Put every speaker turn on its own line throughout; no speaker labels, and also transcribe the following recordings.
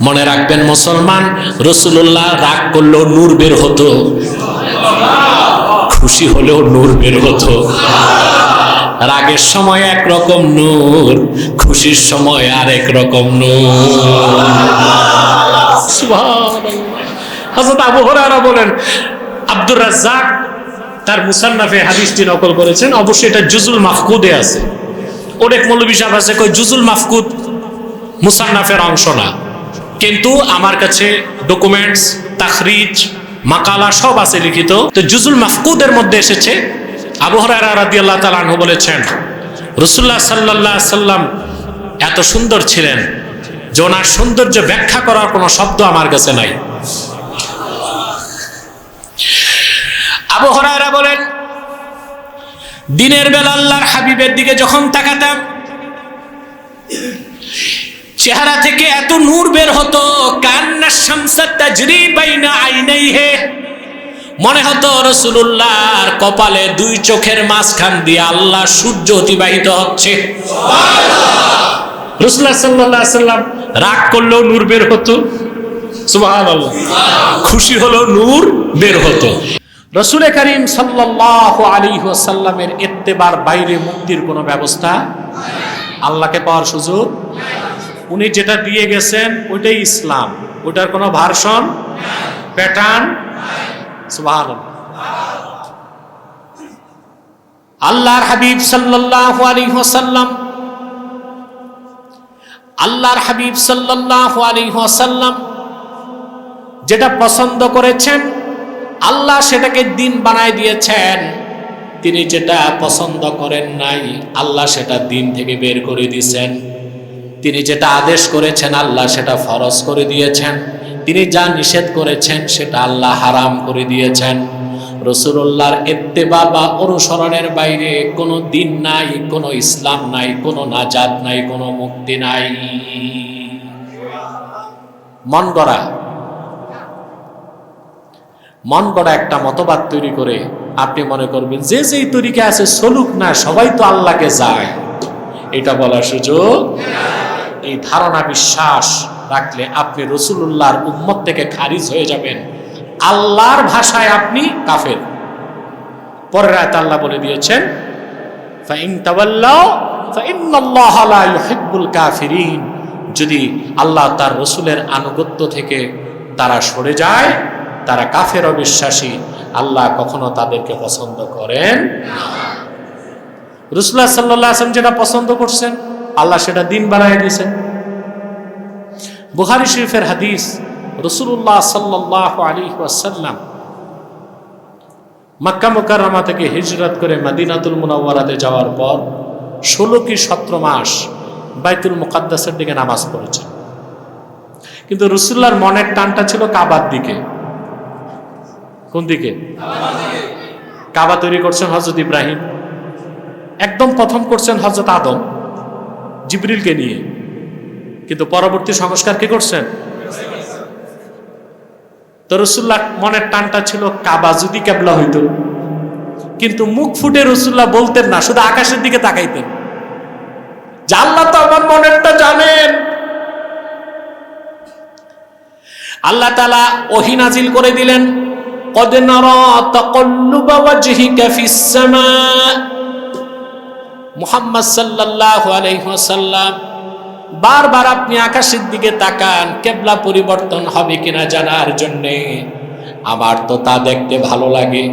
মনে রাখবেন, মুসলমান রসুল্লাহ রাগ করলেও নূর বের হতো। খুশি হলেও নূর বের হতো। রাগের সময় একরকম নূর, খুশির সময় আরেক রকম নূর। বলেন, আব্দুর রাজ্জাক তার মুসান্নাফে হাদিসটি নকল করেছেন। অবশ্যই এটা জুজুল মাহকুদে আছে। অনেক মৌলবী সাহেব আছে কই জুজুল মাহকুদ মুসান্নাফের অংশ না। কিন্তু আমার কাছে ডকুমেন্টস তাখরিজ, মাকালা সব আছে লিখিত। তো জুজুল মাফকুদের মধ্যে এসেছে। আবু হুরায়রা রাদিয়াল্লাহু তাআলা আনহু বলেছেন, রাসূলুল্লাহ সাল্লাল্লাহু আলাইহি সাল্লাম এত সুন্দর ছিলেন যে ওনার সৌন্দর্য ব্যাখ্যা করার কোনো শব্দ আমার কাছে নাই। আবু হরায়রা বলেন, দিনের বেলা আল্লাহর হাবিবের দিকে যখন তাকাতাম চেহারা থেকে এত নূর বের হতো, কান্না শামসা তাজরি বাইনা আইনাই হে মনে হতো রসুল্লাহর কপালে দুই চোখের মাঝখান দিয়ে আল্লাহ সূর্য অতিবাহিত হচ্ছে। রসুল্লাহ সাল্লাহ সাল্লাম রাগ করলেও নূর বের হতো। খুশি হলো নূর বের হতো। রসুল করিম সাল্লাহ আলী সাল্লামের এত্তেবার বাইরে মুক্তির কোনো ব্যবস্থা আল্লাহকে পাওয়ার সুযোগ উনি যেটা দিয়ে গেছেন, ওইটাই ইসলাম। ওইটার কোনো ভার্সন? প্যাটার্ন? আল্লাহর হাবিব সাল্লাহ আলী সাল্লাম আল্লাহর হাবিব সাল্লাহ আলী সাল্লাম যেটা পছন্দ করেছেন, আল্লাহ সেটাকে দিন বানায় দিয়েছেন। তিনি যেটা পছন্দ করেন নাই, আল্লাহ সেটা দিন থেকে বের করে দিয়েছেন। তিনি যেটা আদেশ করেছেন, আল্লাহ সেটা ফরজ করে দিয়েছেন। তিনি যা নিষেধ করেছেন, সেটা আল্লাহ হারাম করে দিয়েছেন। রসুল্লাহর এত্তেবা বা অনুসরণের বাইরে কোনো দিন নাই, কোনো ইসলাম নাই, কোনো নাজাদ নাই, কোনো মুক্তি নাই। মন গড়া। মন গড়া একটা মতবাদ তৈরি করে আপনি মনে করবেন, যে যেই তরিকে আছে চলুক না, সবাই তো আল্লাহকে যায়। এটা বলার সুযোগ এই ধারণা বিশ্বাস রাখলে আপনি রসুল্লাহর উম্মত থেকে খারিজ হয়ে যাবেন। আল্লাহর ভাষায় আপনি কাফের। পরের রায়ত আল্লাহ বলে দিয়েছেন যদি আল্লাহ তার রসুলের আনুগত্য থেকে তারা সরে যায়, তারা কাফের অবিশ্বাসী, আল্লাহ কখনো তাদেরকে পছন্দ করেন রসুল্লাহ সাল্লাহ আসলাম যেটা পছন্দ করছেন আল্লাহ সেটা দিন বানায় দিয়েছেন। বুহারি শরীফের হাদিস রসুল্লাহ সাল্লাহ আলী ওয়াসাল্লাম মাক্কা মুকাররমা থেকে হিজরত করে মাদিনাতুল মুনাওয়ারাতে যাওয়ার পর ষোলো কি সতেরো মাস বাইতুল মুকাদ্দাসের দিকে নামাজ পড়েছেন। কিন্তু রসুল্লাহর মনের টানটা ছিল কাবার দিকে। কোন দিকে? কাবা তৈরি করছেন হজরত ইব্রাহিম। একদম প্রথম করছেন হজরত আদম। জিবরিলকে নিয়ে। কিন্তু পরবর্তী সংস্কার কি করছেন? তো রসুল্লাহ মনের টানটা ছিল, কাবা যদি ক্যাবলা হইত। কিন্তু মুখ ফুটে রসুল্লাহ বলতেন না, শুধু আকাশের দিকে তাকাইতেন। জাল্লাহ তো আমার মনেরটা জানেন। আল্লাহ তালা ওহিনাজিল করে দিলেন, কদে নর তকল্লু বাবা জিহি ক্যাফিস মুহাম্মদ সাল্লাল্লাহু আলাইহি ওয়াসাল্লাম, বারবার আপনি আকাশের দিকে তাকান, কেবলা পরিবর্তন হবে কিনা জানার জন্যে। আমার তো তা দেখতে ভালো লাগে।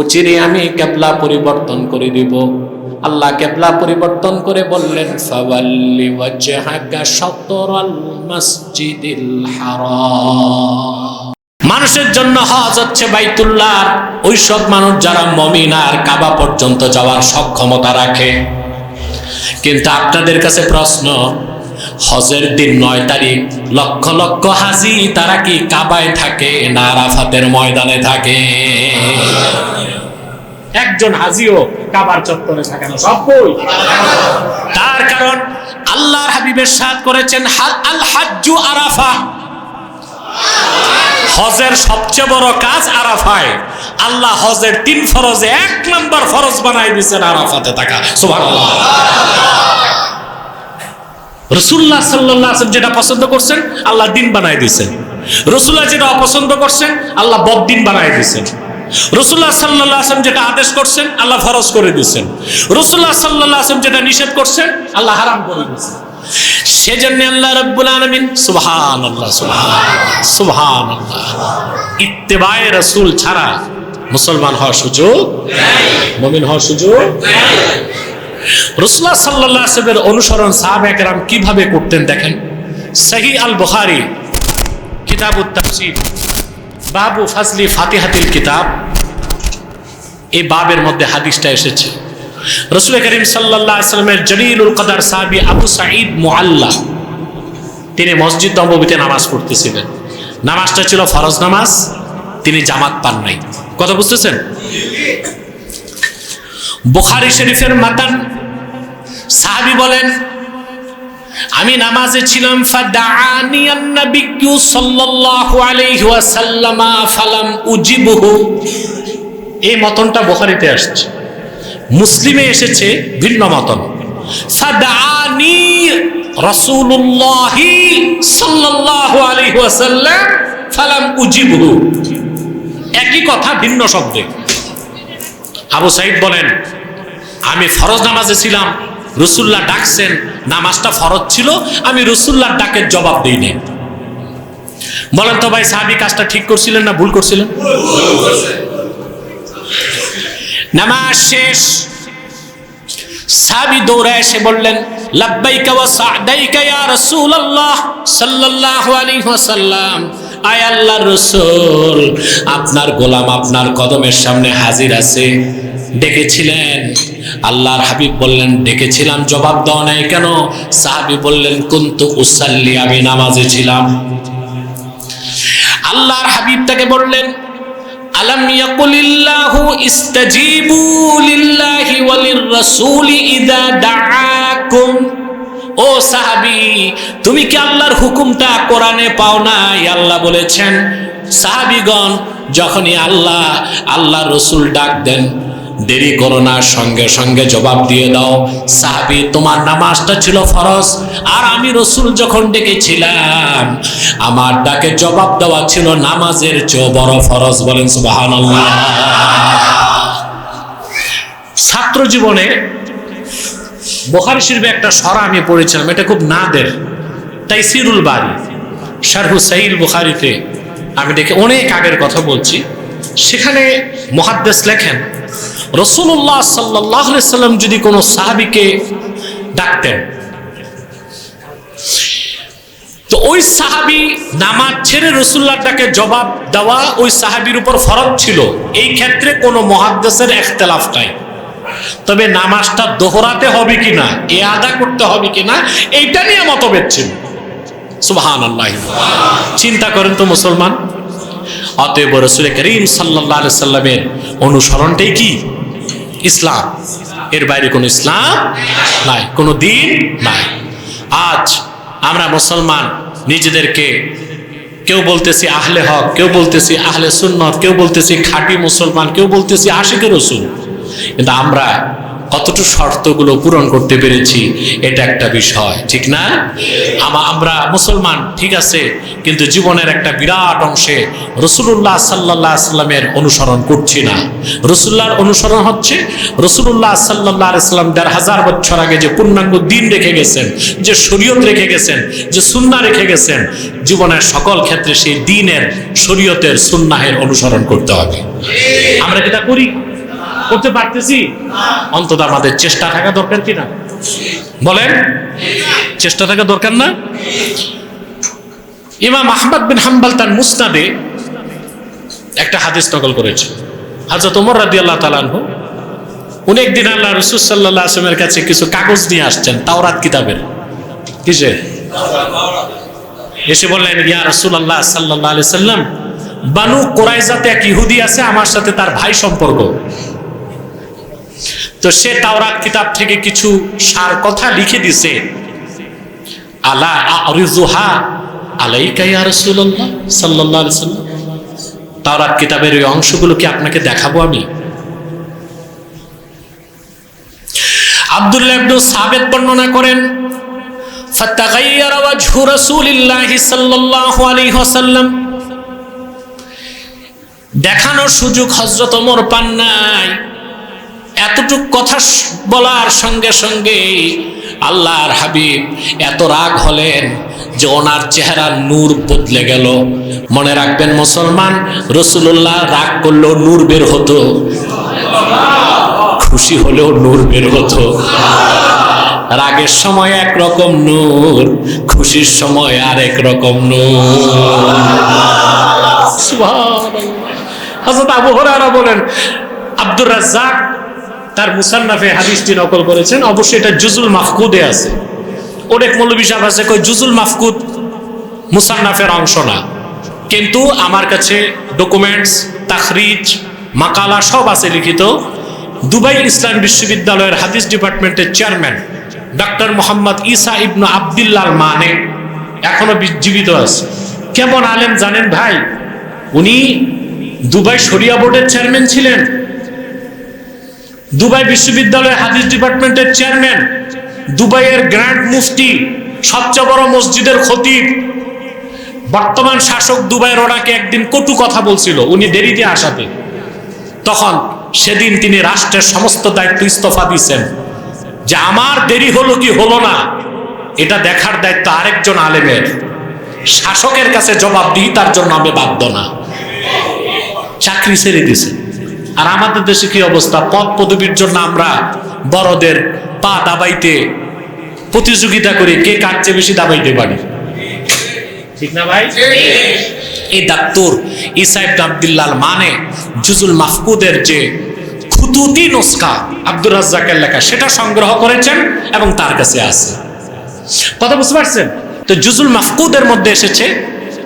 অচিরে আমি কেবলা পরিবর্তন করে দিব। আল্লাহ কেবলা পরিবর্তন করে বললেন, ফাওয়াল্লি ওয়াজহাকা শাতরাল মসজিদিল মানুষের জন্য হজ হচ্ছে বাইতুল্লাহ। ওই সব মানুষ যারা মমিন আর কাবা পর্যন্ত যাওয়ার সক্ষমতা রাখে। কিন্তু আপনাদের কাছে প্রশ্ন, হজের দিন নয় তারিখ, লক্ষ লক্ষ হাজি তারা কি কাবায় থাকে না আরাফাতের ময়দানে থাকে? একজন হাজিও কাবার চত্বরে থাকে না, সব তার কারণ আল্লাহর হাবিবের সাথ করেছেন আল হাজ্জু আরাফা। হজের সবচেয়ে বড় কাজ আরাফায়। আল্লাহ হজের তিন ফরজে এক নম্বর ফরজ বানাই দিয়েছেন আরাফাতে থাকা। সুবহানাল্লাহ। রসুল্লাহ সাল্লাহ যেটা পছন্দ করছেন, আল্লাহ দিন বানাই দিয়েছেন। রসুল্লাহ যেটা অপছন্দ করছেন, আল্লাহ বদিন বানাই দিয়েছেন। রসুল্লাহ সাল্লাহ আসলাম যেটা আদেশ করছেন, আল্লাহ ফরজ করে দিয়েছেন। রসুল্লাহ সাল্লাহ আসলাম যেটা নিষেধ করছেন, আল্লাহ হারাম করে দিয়েছেন। সেজন্য আল্লাহ রব্বুল আলমিন সুবহান আল্লাহ সুবহান সুবহান আল্লাহ ইত্তেবায় রসুল ছাড়া মুসলমান হওয়ার সুযোগ মমিন হওয়ার সুযোগ রসুল্লাহ সাল্লাহ আসলামের অনুসরণ সাহাব একরাম কীভাবে করতেন দেখেন? সহি আল বুখারি কিতাব তাফসির, বাবু ফাজলি ফাতিহাতিল কিতাব। এই বাবের মধ্যে হাদিসটা এসেছে। রসুল করিম সাল্লাহ আসলামের জলিলুল কদার সাহাবি আবু সাঈদ মুআল্লা তিনি মসজিদ নববীতে নামাজ পড়তেছিলেন। নামাজটা ছিল ফরজ নামাজ, তিনি জামাত পান নাই। কথা বুঝতেছেন? বুখারি শরীফের মাতান সাহাবি বলেন, আমি নামাজে ছিলাম এই মতনটা বুখারীতে আসছে। মুসলিমে এসেছে ভিন্ন মতন। ফাদাআনি রাসূলুল্লাহ সাল্লাল্লাহু আলাইহি ওয়াসাল্লাম ফালাম উজিবহু। একই কথা, ভিন্ন শব্দে। আবু সাইদ বলেন, আমি ফরজ নামাজে ছিলাম, রসুল্লাহ ডাকছেন, নামাজটা ফরজ ছিল, আমি রসুল্লাহর ডাকের জবাব দিইনি। বলেন তো ভাই, সাহাবি কাজটা ঠিক করছিলেন না ভুল করছিলেন? নামাজ শেষ। সাহাবি দৌড়ে এসে বললেন, লাব্বাইকা ওয়া সাদাইকা ইয়া রাসূলুল্লাহ সাল্লাল্লাহু আলাইহি ওয়াসাল্লাম। আয় আল্লাহর রাসূল, আপনার গোলাম আপনার কদমের সামনে হাজির আছে। ডেকেছিলেন। আল্লাহর হাবিব বললেন, ডেকেছিলাম, জবাব দাও নাই কেন? সাহাবি বললেন, কুন্তু উসাল্লি, আমি নামাজে ছিলাম। আল্লাহর হাবিব তাকে বললেন আলম ইয়াকুলিল্লাহু ইস্তাজিবু লিল্লাহি ওয়ালির রাসূলি ইদা দাআকুম। ও সাহাবী, তুমি কি আল্লাহর হুকুমটা কোরআনে পাও নাই? আল্লাহ বলেছেন, সাহাবীগণ, যখনই আল্লাহ আল্লাহ রসুল ডাক দেন দেরি করো না, সঙ্গে সঙ্গে জবাব দিয়ে দাও। সাহাবি, তোমার নামাজটা ছিল ফরজ, আর আমি রসুল যখন ডেকেছিলাম, আমার ডাকে জবাব দেওয়া ছিল নামাজের চেয়েও বড় ফরজ বলেন সুবাহান ছাত্র জীবনে বোখারি শরীফে একটা সরা আমি পড়েছিলাম, এটা খুব নাদের তাই সিরুল বাড়ি শারহু সাইল বুখারিতে আমি দেখে অনেক আগের কথা বলছি। সেখানে মহাদ্দেশ লেখেন রসুল্লাহ সাল্লাহ সাল্লাম যদি কোনো সাহাবিকে ডাকতেন, তো ওই সাহাবি নামাজ ছেড়ে রসুল্লাহ ডাকে জবাব দেওয়া ওই সাহাবির উপর ফরজ ছিল। এই ক্ষেত্রে কোনো মহাদ্দেশের একতলাফ নাই। তবে নামাজটা দোহরাতে হবে কিনা, এ আদা করতে হবে কিনা, এইটা নিয়ে মতভেদ ছিল। সুবাহান চিন্তা করেন তো মুসলমান, অতএব রসুল করিম সাল্লাহ সাল্লামের অনুসরণটাই কি? ইসলাম। এর বাইরে কোনো ইসলাম নাই, কোনো দিন নাই। আজ আমরা মুসলমান নিজেদেরকে কেউ বলতেছি আহলে হক, কেউ বলতেছি আহলে সুন্নত, কেউ বলতেছি খাঁটি মুসলমান, কেউ বলতেছি আশিকের রসুল। কিন্তু আমরা কতটুকু শর্তগুলো পূরণ করতে পেরেছি, এটা একটা বিষয়, ঠিক না? আমরা মুসলমান, ঠিক আছে, কিন্তু জীবনের একটা বিরাট অংশে রসুল্লাহ সাল্লাহ সাল্লামের অনুসরণ করছি না। রসুল্লাহর অনুসরণ হচ্ছে রসুল্লাহ সাল্লাহ সাল্লাম দেড় হাজার বছর আগে যে পূর্ণাঙ্গ দিন রেখে গেছেন, যে শরীয়ত রেখে গেছেন, যে সুন্না রেখে গেছেন, জীবনের সকল ক্ষেত্রে সেই দিনের শরীয়তের সুন্নাহের অনুসরণ করতে হবে। আমরা যেটা করি করতে পারতেছি? অন্তত আমাদের চেষ্টা থাকা দরকার কিনা বলেন, চেষ্টা থাকা দরকার না? ইমাম আহমদ বিন হাম্বাল তার মুস্তাদে একটা হাদিস নকল করেছে। হাজরত ওমর রাদি আল্লাহ তালানহু উনি একদিন আল্লাহ রসুল সাল্লাহ আসলামের কাছে কিছু কাগজ নিয়ে আসছেন, তাওরাত কিতাবের। কিসের এসে বললেন, ইয়া রসুল আল্লাহ সাল্লাহ আলি সাল্লাম বানু কোরাইজাতে এক ইহুদি আছে, আমার সাথে তার ভাই সম্পর্ক। তো সে তাওরাত কিতাব থেকে কিছু সার কথা লিখে দিছে। আলা আরিজুহা আলাইকা ইয়া রাসূলুল্লাহ সাল্লাল্লাহু আলাইহি সাল্লাম তাওরাত কিতাবের ওই অংশগুলো কি আপনাকে দেখাবো আমি? আব্দুল্লাহ ইবনে সাবিত বর্ণনা করেন ফাতাগায়্যারা ওয়াজহু রাসূলিল্লাহি সাল্লাল্লাহু আলাইহি ওয়াসাল্লাম। দেখানোর সুযোগ হযরত ওমর পান নাই। এতটুক কথা বলার সঙ্গে সঙ্গে আল্লাহর হাবিব এত রাগ হলেন যে ওনার চেহারা নূর বদলে গেল। মনে রাখবেন, মুসলমান রসুল্লাহ রাগ করলেও নূর বের হতো। খুশি হলেও নূর বের হতো। রাগের সময় এক রকম নূর, খুশির সময় আরেক রকম নূর। হযরত আবু হুরায়রা বলেন, আব্দুর রাজ্জাক তার মুসান্নাফে হাদিসটি নকল করেছেন। অবশ্যই এটা জুজুল মাফকুদে আছে। অনেক মৌলবী সাহেব আছে কই জুজুল মাফকুদ মুসান্নাফের অংশ না। কিন্তু আমার কাছে ডকুমেন্টস তাখরিজ, মাকালা সব আছে লিখিত। দুবাই ইসলাম বিশ্ববিদ্যালয়ের হাদিস ডিপার্টমেন্টের চেয়ারম্যান ডক্টর মোহাম্মদ ইসা ইবনু আবদুল্লাহ মানে এখনও জীবিত আছে। কেমন আলেম জানেন ভাই? উনি দুবাই শরিয়া বোর্ডের চেয়ারম্যান ছিলেন। দুবাই বিশ্ববিদ্যালয়ের হাদিস ডিপার্টমেন্টের চেয়ারম্যান, দুবাইয়ের গ্র্যান্ড মুফতি, সবচেয়ে বড় মসজিদের খতিব। বর্তমান শাসক দুবাইয়ের ওনাকে একদিন কটু কথা বলছিল, উনি দেরিতে আসাতে। তখন সেদিন তিনি রাষ্ট্রের সমস্ত দায়িত্ব ইস্তফা দিচ্ছেন যে আমার দেরি হলো কি হলো না, এটা দেখার দায়িত্ব আরেকজন আলেমের। শাসকের কাছে জবাব দিই, তার জন্য আমি বাধ্য না। চাকরি ছেড়ে দিছে আর আমাদের দেশে কি অবস্থা? পদ পদবীর জন্য আমরা বড়দের পা দাবাইতে প্রতিযোগিতা করে কে কার চেয়ে বেশি দাবাইতে পারি? ঠিক না ভাই? এই ডাক্তর ইসাইব আব্দুল্লাহ মানে জুজুল মাহফুদের যে খুতুতি নুসকা আব্দুর রাজ্জাকের লেখা সেটা সংগ্রহ করেছেন এবং তার কাছে আছে। কথা বুঝতে পারছেন? তো জুজুল মাহফুদের মধ্যে এসেছে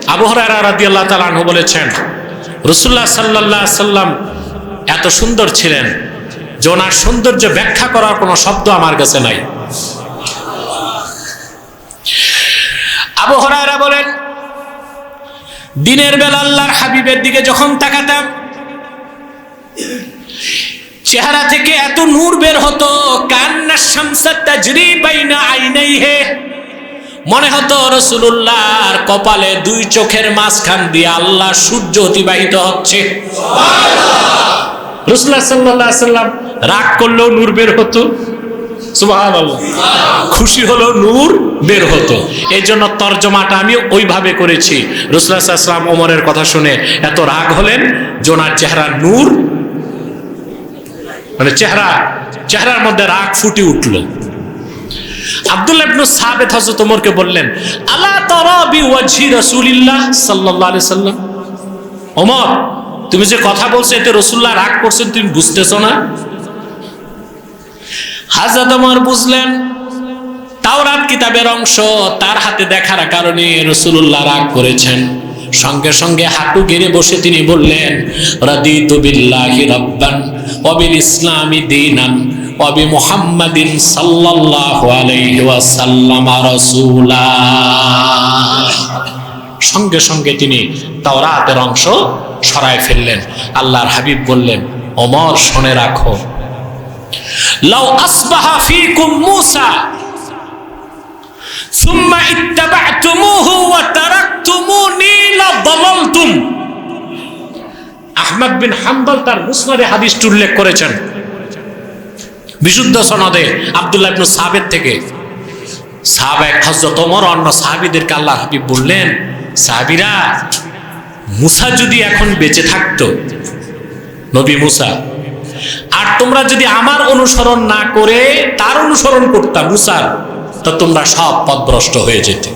আবু হুরায়রা রাদিয়াল্লাহু তাআলা আনহু বলেছেন রাসূলুল্লাহ সাল্লাল্লাহু আলাইহি সাল্লাম এত সুন্দর ছিলেন যে ওনার সৌন্দর্য ব্যাখ্যা করার কোনো শব্দ আমার কাছে নাই। আবু হুরায়রা বলেন, দিনের বেলা আল্লাহর হাবিবের দিকে যখন তাকাতাম, চেহারা থেকে এত নূর বের হতো, কান্না শামসা তাজরি বাইনা আইনাইহে। মনে হতো রসুল্লাহর কপালে দুই চোখের মাঝখান দিয়ে আল্লাহ সূর্য অতিবাহিত হচ্ছে। রসুল্লাহ সাল্লাহ সাল্লাম রাগ করলেও নূর বের হতো। খুশি হলো নূর বের হতো। এই জন্য তর্জমাটা আমি ওইভাবে করেছি। রসুল্লাহাম ওমরের কথা শুনে এত রাগ হলেন জোনার চেহারা নূর। মানে চেহারা, চেহারার মধ্যে রাগ ফুটে উঠল। আব্দুল্লাহ ইবনু সাবেত হযরত ওমরকে বললেন, আলা তারা বি ওয়াজহি রাসূলিল্লাহ সাল্লাল্লাহু আলাইহি সাল্লাম? তুমি যে কথা বলছো, এতে রাসূলুল্লাহ রাগ করছেন, তুমি বুঝতেছো না? হাজরত ওমর বুঝলেন, তাওরাত কিতাবের অংশ তার হাতে দেখার কারণে রসুল্লাহ রাগ করেছেন। সঙ্গে সঙ্গে হাঁটু গেড়ে বসে তিনি বললেন সঙ্গে সঙ্গে তিনি তাওরাতের অংশ সরায় ফেললেন। আল্লাহর হাবিব বললেন অমর শোনে রাখো। লাউ আসবাহা ফিকুম মুসা, সুম্মা ইত্তাবাতুমুহু ওয়া তারাকতুমুনি লাযালামতুম আহমদ বিন হাম্বল তার মুসনাদে হাদিস উল্লেখ করেছেন। বিশুদ্ধ সনদে আব্দুল্লাহ ইবনে সাহাবের থেকে। সাহাব এক হজরত ওমর অন্য সাহাবীদেরকে আল্লাহ হাবিব বললেন, সাহাবীরা মুসা যদি এখন বেঁচে থাকতো, নবী মুসা, আর তোমরা যদি আমার অনুসরণ না করে তার অনুসরণ করতাম মুসার, তো তোমরা সব পথভ্রষ্ট হয়ে যেতে।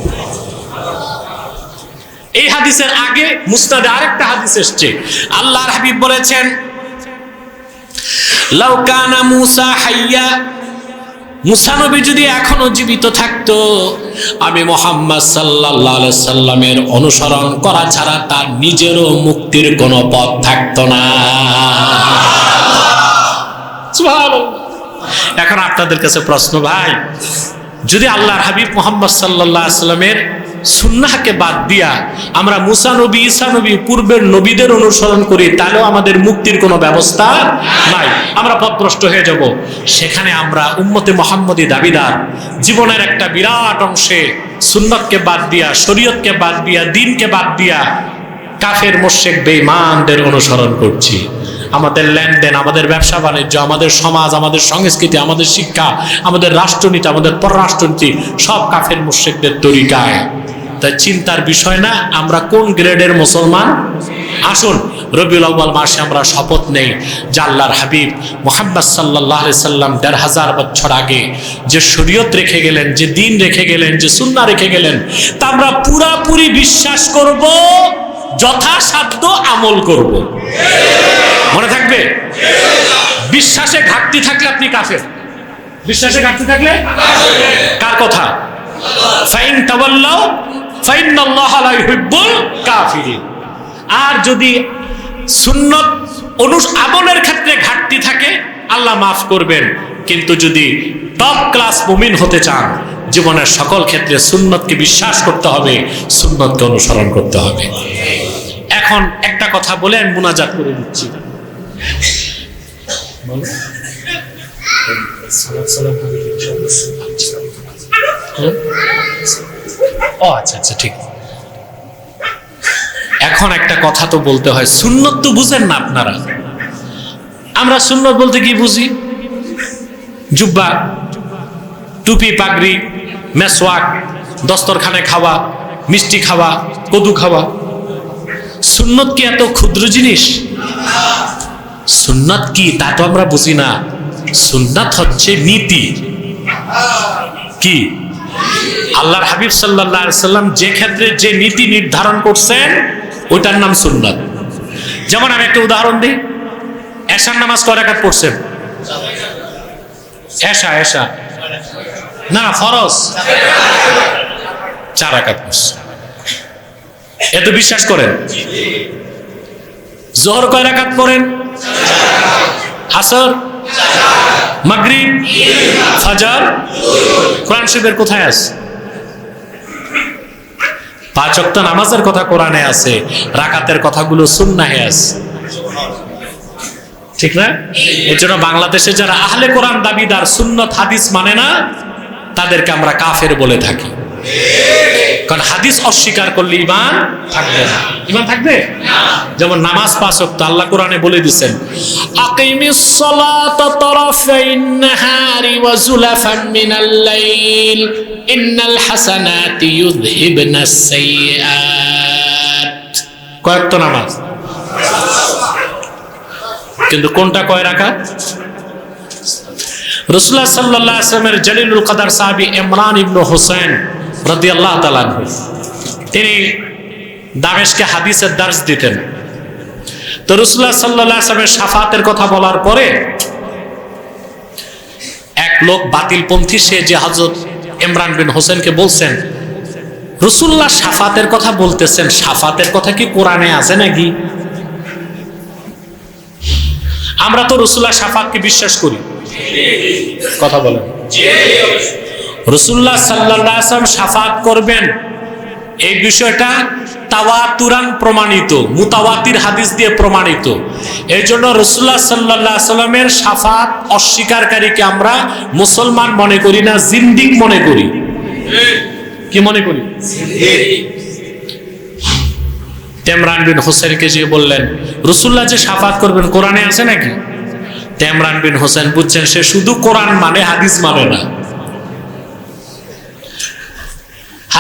এই হাদিসের আগে মুস্তাদে আরেকটা হাদিস এসছে। আল্লাহর হাবিব বলেছেন, লাউ কানা মুসা হাইয়া মুসা নবী যদি এখনও জীবিত থাকতো, আমি মোহাম্মদ সাল্লা সাল্লামের অনুসরণ করা ছাড়া তার নিজেরও মুক্তির কোনো পথ থাকতো না। এখন আপনাদের কাছে প্রশ্ন, ভাই, যদি আল্লাহর হাবিব মোহাম্মদ সাল্লাহ সাল্লামের সুন্নাহকে বাদ দিয়া আমরা মুসা নবী, ঈসা নবী, পূর্বের নবীদের অনুসরণ করি, তাহলেও আমাদের মুক্তির কোনো ব্যবস্থা নাই। আমরা পথভ্রষ্ট হয়ে যাব। সেখানে আমরা উম্মতে মোহাম্মদী দাবিদার। জীবনের একটা বিরাট অংশে সুন্নতকে বাদ দিয়া, শরীয়তকে বাদ দিয়া, দিনকে বাদ দিয়া কাফের, মোশেক, বেঈমানদের অনুসরণ করছি। আমাদের লেনদেন, আমাদের ব্যবসা বাণিজ্য, আমাদের সমাজ, আমাদের সংস্কৃতি, আমাদের শিক্ষা, আমাদের রাষ্ট্রনীতি, আমাদের পররাষ্ট্রনীতি, সব কাফের, মুশেকদের তরিকায়। তাই চিন্তার বিষয় না, আমরা কোন গ্রেডের মুসলমান? আসুন, রবিউল আউ্বাল মাসে আমরা শপথ নেই যে আল্লাহর হাবিব মোহাম্মদ সাল্লাহ সাল্লাম দেড় হাজার বছর আগে যে শরীয়ত রেখে গেলেন, যে দিন রেখে গেলেন, যে সুন্না রেখে গেলেন, তা আমরা পুরাপুরি বিশ্বাস করব, যথাসাধ্য আমল করব। মনে থাকবে? বিশ্বাসে ঘাটতি থাকলে আপনি কাফের। বিশ্বাসে ঘাটতি থাকলে? কার কথা? আর যদি সুন্নত অনুস আমলের ক্ষেত্রে ঘাটতি থাকে, আল্লাহ মাফ করবেন। কিন্তু যদি টপ ক্লাস মুমিন হতে চান, জীবনের সকল ক্ষেত্রে সুন্নতকে বিশ্বাস করতে হবে, সুন্নতকে অনুসরণ করতে হবে। এখন একটা কথা বলে আমি মুনাজাত করে দিচ্ছি। বলো। ও আচ্ছা আচ্ছা ঠিক। এখন একটা কথা তো বলতে হয়, সুন্নত তো বুঝেন না আপনারা। আমরা সুন্নত বলতে কি বুঝি? জুব্বা, টুপি, পাগড়ি, মেসওয়াক, দস্তরখানে খাওয়া, মিষ্টি খাওয়া, কদু খাওয়া। সুন্নত কি এত ক্ষুদ্র জিনিস? সুন্নত কি, তা তো আমরা বুঝি না। সুন্নাত হচ্ছে নীতি। কি? আল্লাহর হাবিব সাল্লাহ সাল্লাম যে ক্ষেত্রে যে নীতি নির্ধারণ করছেন, ওইটার নাম সুন্নাত। যেমন আমি একটা উদাহরণ দিই, এশার নামাজ কয় রাকাত পড়ছেন? এশা এশা। না না ফরজ। চার রাকাত পড়ছে এত বিশ্বাস করেন? জোহর কয় রাকাত পড়েন? আসর মাগরিব, ফাজার, কোরআন শরীফের কোথায় আছে? পাঁচ অক্ত নামাজের কথা কোরআনে আছে, রাকাতের কথাগুলো সুন্নাহে আছে। ঠিক না? এর জন্য বাংলাদেশে যারা আহলে কোরআন দাবিদার, সুন্নত, হাদিস মানে না, তাদেরকে আমরা কাফের বলে থাকি। কারণ হাদিস অস্বীকার করলে ইমান থাকবে না। ইমান থাকবে? যেমন নামাজ পাঁচ ওয়াক্ত আল্লাহ কোরআনে বলে দিবেন আকিমিস সালাতা তারাফাইন নাহারি ওয়া যুলাফান মিনাল কয়েকটা নামাজ। কিন্তু কোনটা কয় রাকাত? রসুল্লাহ সাল্লাহ আসলামের জলিলুল কাদার সাহাবি ইমরান ইবনু হোসেন রদি আল্লাহ তিনি দামেশকে হাদিসের দার্স দিতেন। তো রসুল্লাহ সাল্লাহ আসলামের সাফাতের কথা বলার পরে এক লোক বাতিলপন্থী, সে যে হজরত ইমরান বিন হোসেনকে বলছেন রসুল্লাহ সাফাতের কথা বলতেছেন, সাফাতের কথা কি কোরআনে আছে নাকি? আমরা তো রসুল্লাহ সাফাতকে বিশ্বাস করি। কথা বলেন। রসুল্লাহ সাল্লাম সাফাত করবেন। এই বিষয়টা তাওয়াতুরান প্রমাণিত, মুতাওয়াতির হাদিস দিয়ে প্রমাণিত। এই জন্য রসুল্লাহ সাল্লাহ সাল্লামের সাফাত অস্বীকারীকে আমরা মুসলমান মনে করি না, জিন্দিক মনে করি। কি মনে করি? তেমরান বিন হোসেনকে যে বললেন, রসুল্লাহ যে সাফাত করবেন, কোরআনে আছে নাকি? তেমরান বিন হোসেন বুঝছেন, সে শুধু কোরআন মানে হাদিস মানে না।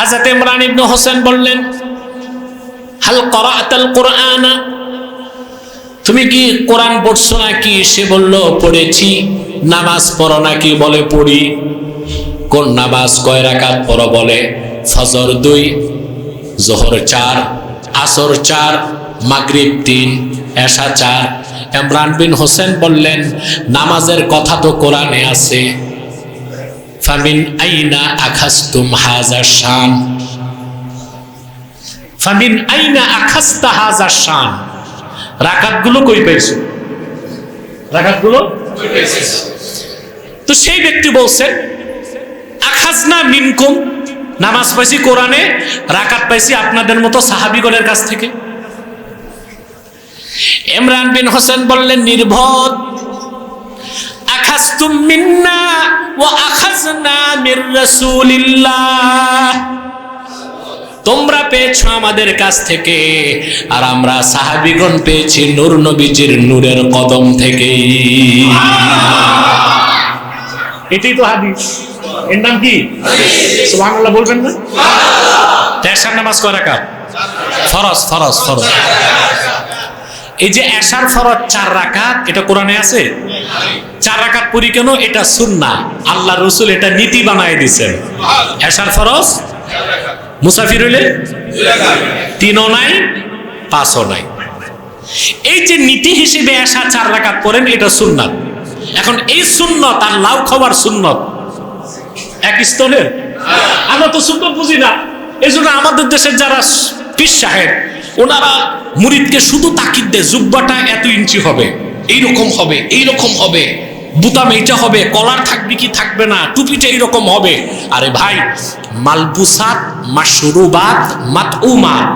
হাজরত ইমরান ইবনে হোসেন বললেন, হাল করাতাল কোরআন? তুমি কি কোরআন পড়ছো নাকি? সে বলল, পড়েছি। নামাজ পড়ো নাকি? বলে, পড়ি। কোন নামাজ কয় রাকাত পড়ো? বলে, ফজর দুই, জোহর চার, আসর চার, মাগরিব তিন, এশা চার। ইমরান বিন হোসেন বললেন, নামাজের কথা তো কোরআনে আছে। ফামিন আইনা আখাস্তুম হাজার শান? ফামিন আইনা আখাস্তা হাজার শান? রাকাতগুলো কই পেয়েছ? রাকাতগুলো তো সেই ব্যক্তি বলছেন আখাজনা মিনকুম, নামাজ পাইছি কোরআনে, রাকাত পাইছি আপনাদের মতো সাহাবিগণের কাছ থেকে। ইমরান বিন হোসেন বললেন নির্ভদ আখাজতুম মিন্না তোমরা পেয়েছ আমাদের কাছ থেকে আর আমরা সাহাবিগণ পেয়েছি নূর নবীজির নূরের কদম থেকে এটাই তো হাদিস। এর নাম কি? সুবহানাল্লাহ বলবেন না? নামাজ ফরজ ফরজ ফরজ। এই যে এশার ফরজ চার রাকাত, এটা কোরআনে আছে? চার রাকাত পড়ি কেন? এটা সুন্না আল্লাহ রসুল এটা নীতি বানায় দিছেন। এশার ফরজ? মুসাফির হইলে? তিনও নাই, পাঁচও নাই। এই যে নীতি হিসেবে এশা চার রাকাত পড়েন, এটা সুন্নাত এখন এই সুন্নত আর লাউ খাবার সুন্নত এক স্তরের আমরা তো সুন্নত বুঝি না। এই আমাদের দেশের যারা পীর সাহেব ওনারা মুরিদকে শুধু তাকিদ দেয়, জুব্বাটা এত ইঞ্চি হবে, এইরকম হবে এইরকম হবে বুতাম এইটা হবে, কলার থাকবে কি থাকবে না, টুপিটা এইরকম হবে। আরে ভাই, মালবুসাত, মাশরুবাত, মাতউমাত,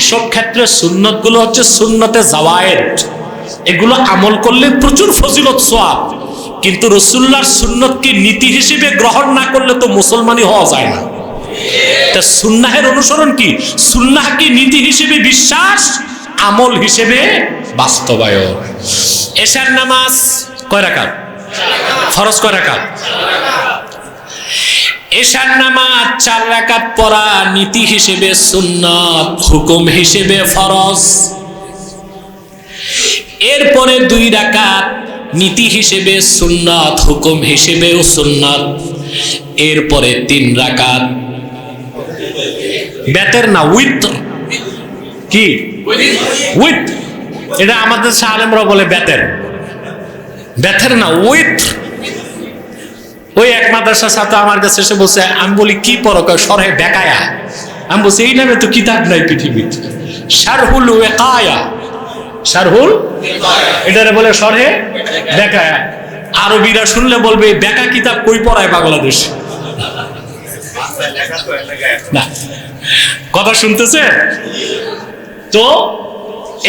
এসব ক্ষেত্রে সুন্নতগুলো হচ্ছে সুন্নতে জাওয়ায়েদ। এগুলো আমল করলে প্রচুর ফজিলত সোয়াব কিন্তু রসুল্লাহর সুন্নতকে নীতি হিসেবে গ্রহণ না করলে তো মুসলমানই হওয়া যায় না। তা সুন্নাহের অনুসরণ কি? সুন্নাহ কি নীতি হিসেবে বিশ্বাস? আমল হিসেবে বাস্তবায়ন। এশার নামাজ কয় রাকাত? ফরজ কয় রাকাত? এশার নামাজ চার রাকাত পড়া নীতি হিসেবে সুন্নত, হুকুম হিসেবে ফরজ। এরপরে দুই রাকাত নীতি হিসেবে সুন্নত, হুকুম হিসেবেও সুন্নত। এরপরে তিন রাকাত বেতের না উইথ কি? উইথ এটা আমাদের সালেমরা বলে বেতের বেতের না উইথ ওই এক মাদ্রাসার ছাত্র আমার কাছে এসে বলছে, আমি বলি, কি পড়ো? কয়, সরহে বেকায়া। আমি বলছি এই নামে তো কিতাব নাই পৃথিবীতে শারহুল ওয়েকায়া শারহুল? এটারে বলে সরহে বেকায়া। আরবিরা শুনলে বলবে, বেকা কিতাব কই পড়ায় বাংলাদেশ? কথা শুনতেছে? তো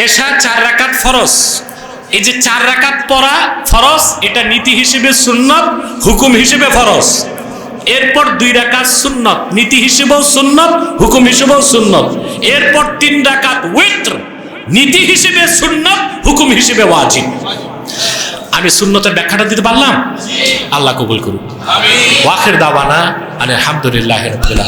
এশা চার রাকাত ফরজ। এই যে চার রাকাত পড়া ফরজ, এটা নীতি হিসেবে সুন্নত, হুকুম হিসেবে ফরজ। এরপর দুই রাকাত সুন্নত, নীতি হিসেবেও সুন্নত, হুকুম হিসেবেও সুন্নত। এরপর তিন রাকাত উইত্র, নীতি হিসেবে সুন্নত, হুকুম হিসেবে ওয়াজিব। আমি সুন্নতের ব্যাখ্যাটা দিতে পারলাম? আল্লাহ কবুল করুন ওয়াখের দাবানা আলহামদুলিল্লাহ রবিল